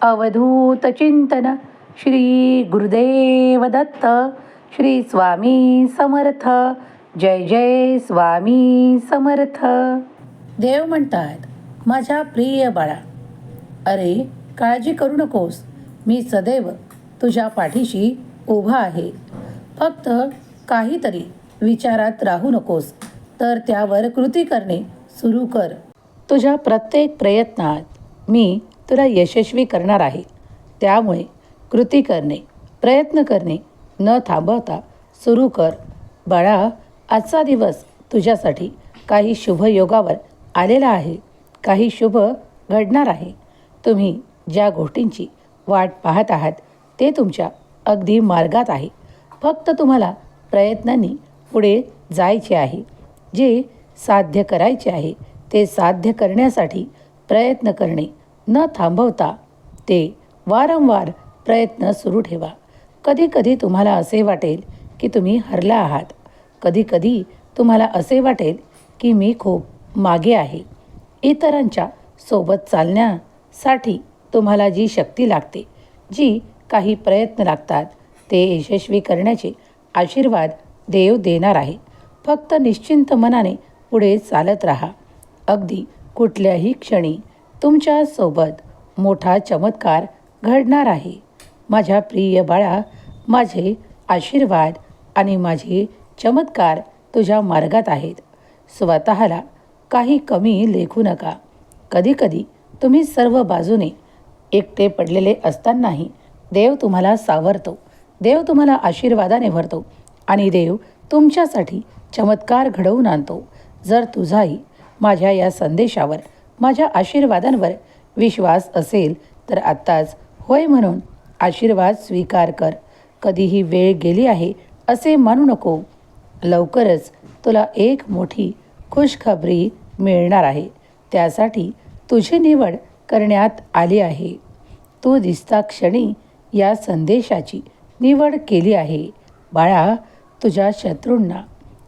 अवधूत चिंतन श्री गुरुदेव दत्त श्री स्वामी समर्थ जय जय स्वामी समर्थ. देव म्हणतात माझ्या प्रिय बाळा अरे काळजी करू नकोस. मी सदैव तुझ्या पाठीशी उभा आहे. फक्त काहीतरी विचारात राहू नकोस तर त्यावर कृती करणे सुरू कर. तुझ्या प्रत्येक प्रयत्नात मी तुला यशस्वी करणार आहे. त्यामुळे कृती करणे प्रयत्न करणे न थांबवता सुरू कर. बाळा आजचा दिवस तुझ्यासाठी काही शुभयोगावर आलेला आहे. काही शुभ घडणार आहे. तुम्ही ज्या गोष्टींची वाट पाहत आहात ते तुमच्या अगदी मार्गात आहे. फक्त तुम्हाला प्रयत्नांनी पुढे जायचे आहे. जे साध्य करायचे आहे ते साध्य करण्यासाठी प्रयत्न करणे न थांबवता ते वारंवार प्रयत्न सुरू ठेवा. कधीकधी तुम्हाला असे वाटेल की तुम्ही हरला आहात. कधीकधी तुम्हाला असे वाटेल की मी खूप मागे आहे. इतरांच्या सोबत चालण्यासाठी तुम्हाला जी शक्ती लागते जी काही प्रयत्न लागतात ते यशस्वी करण्याचे आशीर्वाद देव देणार आहे. फक्त निश्चिंत मनाने पुढे चालत राहा. अगदी कुठल्याही क्षणी तुमच्यासोबत मोठा चमत्कार घडणार आहे. माझ्या प्रिय बाळा माझे आशीर्वाद आणि माझे चमत्कार तुझ्या मार्गात आहेत. स्वतःला काही कमी लेखू नका. कधीकधी तुम्ही सर्व बाजूने एकटे पडलेले असतानाही देव तुम्हाला सावरतो. देव तुम्हाला आशीर्वादाने भरतो आणि देव तुमच्यासाठी चमत्कार घडवून आणतो. जर तुझाही माझ्या या संदेशावर माझ्या आशीर्वादांवर विश्वास असेल तर आत्ताच होय म्हणून आशीर्वाद स्वीकार कर. कधीही वेळ गेली आहे असे मानू नको. लवकरच तुला एक मोठी खुशखबरी मिळणार आहे. त्यासाठी तुझी निवड करण्यात आली आहे. तू दिसता क्षणी या संदेशाची निवड केली आहे. बाळा तुझ्या शत्रूंना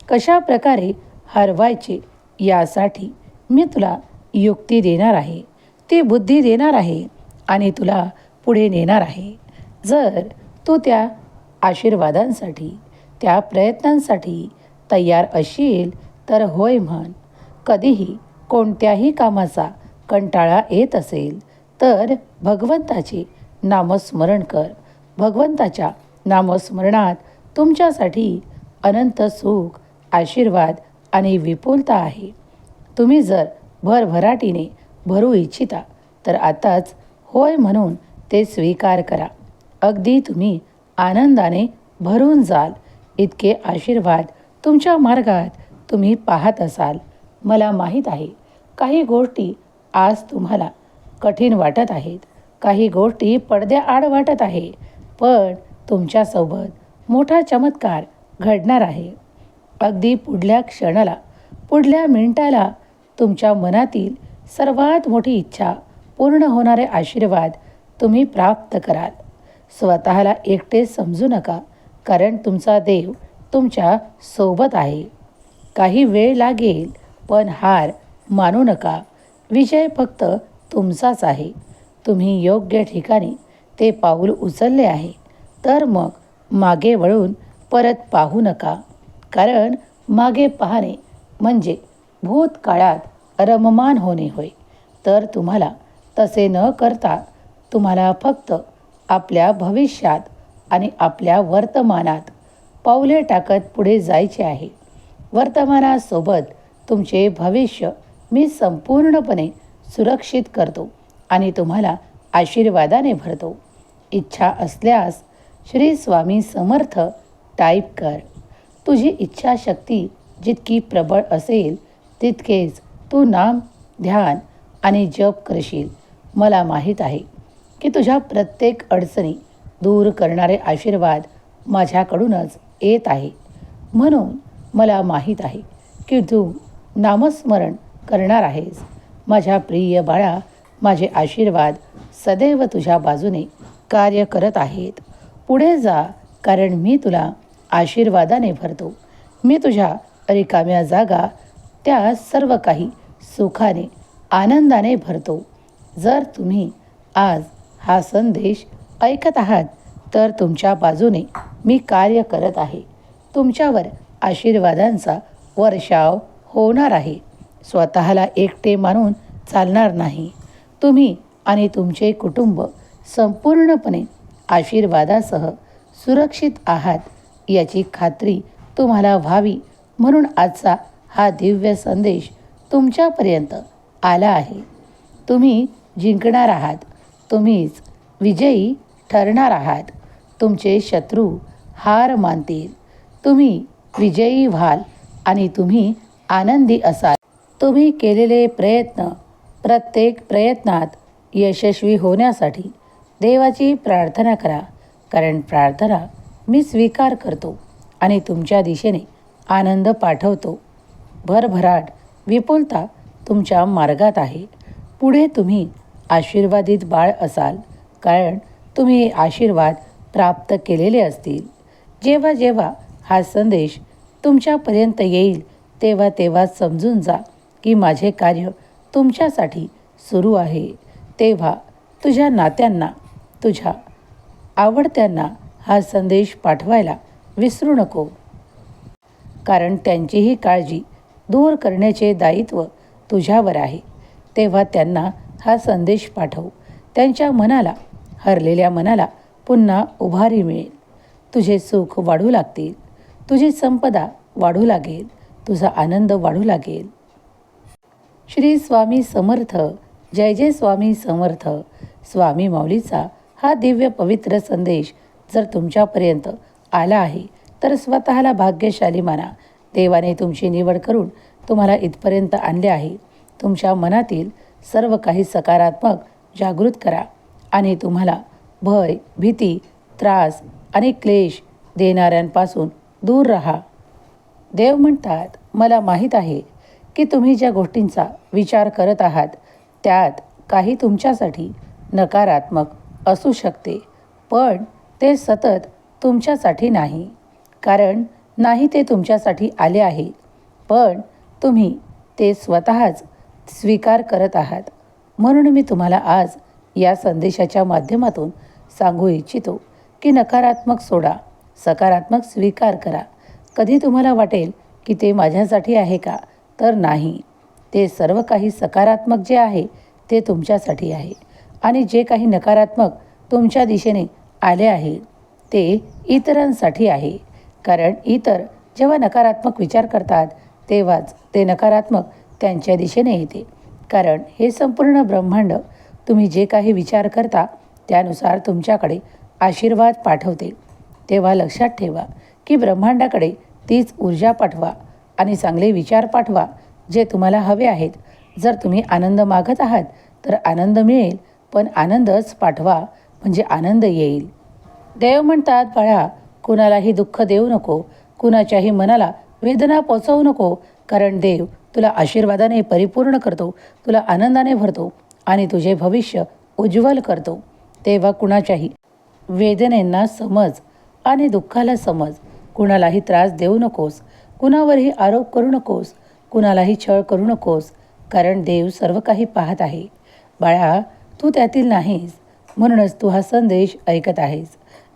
कशा प्रकारे हरवायचे यासाठी मी तुला युक्ती देणार आहे. ती बुद्धी देणार आहे आणि तुला पुढे नेणार आहे. जर तू त्या आशीर्वादांसाठी त्या प्रयत्नांसाठी तयार असशील तर होय म्हण. कधीही कोणत्याही कामाचा कंटाळा येत असेल तर भगवंताचे नामस्मरण कर. भगवंताच्या नामस्मरणात तुमच्यासाठी अनंत सुख आशीर्वाद आणि विपुलता आहे. तुम्ही जर भरभराटीने भरू इच्छिता तर आताच होय म्हणून ते स्वीकार करा. अगदी तुम्ही आनंदाने भरून जाल. इतके आशीर्वाद तुमच्या मार्गात तुम्ही पाहत असाल. मला माहीत आहे काही गोष्टी आज तुम्हाला कठीण वाटत आहेत. काही गोष्टी पडद्याआड वाटत आहे पण तुमच्यासोबत मोठा चमत्कार घडणार आहे. अगदी पुढल्या क्षणाला पुढल्या मिनिटाला तुमच्या मनातील सर्वात मोठी इच्छा पूर्ण होणारे आशीर्वाद तुम्ही प्राप्त कराल. स्वतःला एकटे समजू नका कारण तुमचा देव तुमच्यासोबत आहे. काही वेळ लागेल पण हार मानू नका. विजय फक्त तुमचाच आहे. तुम्ही योग्य ठिकाणी ते पाऊल उचलले आहे तर मग मागे वळून परत पाहू नका. कारण मागे पाहणे म्हणजे भूतकाळात रममान होणे होय. तर तुम्हाला तसे न करता तुम्हाला फक्त आपल्या भविष्यात आणि आपल्या वर्तमानात पावले टाकत पुढे जायचे आहे. वर्तमानासोबत तुमचे भविष्य मी संपूर्णपणे सुरक्षित करतो आणि तुम्हाला आशीर्वादाने भरतो. इच्छा असल्यास श्री स्वामी समर्थ टाईप कर. तुझी इच्छाशक्ती जितकी प्रबळ असेल तितकेच तू नाम ध्यान आणि जप करशील. मला माहीत आहे की तुझ्या प्रत्येक अडचणी दूर करणारे आशीर्वाद माझ्याकडूनच येत आहे. म्हणून मला माहीत आहे की तू नामस्मरण करणार आहेस. माझ्या प्रिय बाळा माझे आशीर्वाद सदैव तुझ्या बाजूने कार्य करत आहेत. पुढे जा कारण मी तुला आशीर्वादाने भरतो. मी तुझ्या रिकाम्या जागा त्या सर्व काही सुखाने आनंदाने भरतो. जर तुम्ही आज हा संदेश ऐकत आहात तर तुमच्या बाजूने मी कार्य करत आहे. तुमच्यावर आशीर्वादांचा वर्षाव होणार आहे. स्वतःला एकटे मानून चालणार नाही. तुम्ही आणि तुमचे कुटुंब संपूर्णपणे आशीर्वादासह सुरक्षित आहात याची खात्री तुम्हाला व्हावी म्हणून आजचा हा दिव्य संदेश तुमच्यापर्यंत आला आहे. तुम्ही जिंकणार आहात. तुम्हीच विजयी ठरणार आहात. तुमचे शत्रू हार मानतील. तुम्ही विजयी व्हाल आणि तुम्ही आनंदी असाल. तुम्ही केलेले प्रयत्न प्रत्येक प्रयत्नात यशस्वी होण्यासाठी देवाची प्रार्थना करा. कारण प्रार्थना मी स्वीकार करतो आणि तुमच्या दिशेने आनंद पाठवतो. भरभराट विपुलता तुमच्या मार्गात आहे. पुढे तुम्ही आशीर्वादित बाळ असाल कारण तुम्ही आशीर्वाद प्राप्त केलेले असतील. जेव्हा जेव्हा हा संदेश तुमच्यापर्यंत येईल तेव्हा तेव्हा समजून जा की माझे कार्य तुमच्यासाठी सुरू आहे. तेव्हा तुझ्या नात्यांना तुझ्या आवडत्यांना हा संदेश पाठवायला विसरू नको. कारण त्यांचीही काळजी दूर करण्याचे दायित्व तुझ्यावर आहे. तेव्हा त्यांना हा संदेश पाठवू. त्यांच्या मनाला हरलेल्या मनाला पुन्हा उभारी मिळेल. तुझे सुख वाढू लागतील. तुझी संपदा वाढू लागेल. तुझा आनंद वाढू लागेल. श्री स्वामी समर्थ. जय जय स्वामी समर्थ. स्वामी माऊलीचा हा दिव्य पवित्र संदेश जर तुमच्यापर्यंत आला आहे तर स्वतःला भाग्यशाली माना. देवाने तुमची निवड करून तुम्हाला इथपर्यंत आणले आहे. तुमच्या मनातील सर्व काही सकारात्मक जागृत करा आणि तुम्हाला भय भीती त्रास आणि क्लेश देणाऱ्यांपासून दूर राहा. देव म्हणतात मला माहीत आहे की तुम्ही ज्या गोष्टींचा विचार करत आहात त्यात काही तुमच्यासाठी नकारात्मक असू शकते पण ते सतत तुमच्यासाठी नाही. कारण नाही ते तुमच्यासाठी आले आहे. पण तुम्ही ते स्वतःच स्वीकार करत आहात. म्हणून मी तुम्हाला आज या संदेशाच्या माध्यमातून सांगू इच्छितो की नकारात्मक सोडा सकारात्मक स्वीकार करा. कधी तुम्हाला वाटेल की ते माझ्यासाठी आहे का? तर नाही. ते सर्व काही सकारात्मक जे आहे ते तुमच्यासाठी आहे. आणि जे काही नकारात्मक तुमच्या दिशेने आले आहे ते इतरांसाठी आहे. कारण इतर जेव्हा नकारात्मक विचार करतात तेव्हाच ते नकारात्मक त्यांच्या दिशेने येते. कारण हे संपूर्ण ब्रह्मांड तुम्ही जे काही विचार करता त्यानुसार तुमच्याकडे आशीर्वाद पाठवते. तेव्हा लक्षात ठेवा की ब्रह्मांडाकडे तीच ऊर्जा पाठवा आणि चांगले विचार पाठवा जे तुम्हाला हवे आहेत. जर तुम्ही आनंद मागत आहात तर आनंद मिळेल पण आनंदच पाठवा म्हणजे आनंद येईल. देव म्हणतात बाळा कुणालाही दुःख देऊ नको कुणाच्याही मनाला वेदना पोचवू नको कारण देव तुला आशीर्वादाने परिपूर्ण करतो तुला आनंदाने भरतो आणि तुझे भविष्य उज्ज्वल करतो. तेव्हा कुणाच्याही वेदनेंना समज आणि दुःखाला समज. कुणालाही त्रास देऊ नकोस कुणावरही आरोप करू नकोस कुणालाही छळ करू नकोस कारण देव सर्व काही पाहत आहे. बाळा तू त्यातील नाहीस म्हणूनच तू हा संदेश ऐकत आहेस.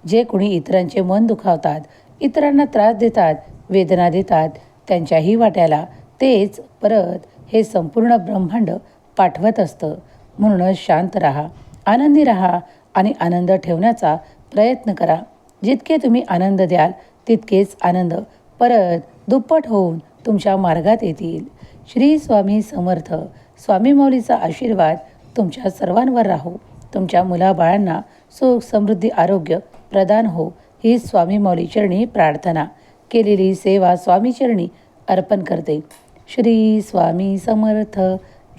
जे कोणी इतरांचे मन दुखावतात इतरांना त्रास देतात वेदना देतात त्यांच्याही वाट्याला तेच परत हे संपूर्ण ब्रह्मांड पाठवत असतं. म्हणूनच शांत राहा आनंदी राहा आणि आनंद ठेवण्याचा प्रयत्न करा. जितके तुम्ही आनंद द्याल तितकेच आनंद परत दुप्पट होऊन तुमच्या मार्गात येतील. श्री स्वामी समर्थ स्वामी मौलीचा आशीर्वाद तुमच्या सर्वांवर राहो. तुमच्या मुलाबाळांना सुख समृद्धी आरोग्य प्रदान हो ही स्वामी मौलीचरणी प्रार्थना. केलेली सेवा स्वामीचरणी अर्पण करते. श्री स्वामी समर्थ.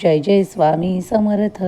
जय जय स्वामी समर्थ.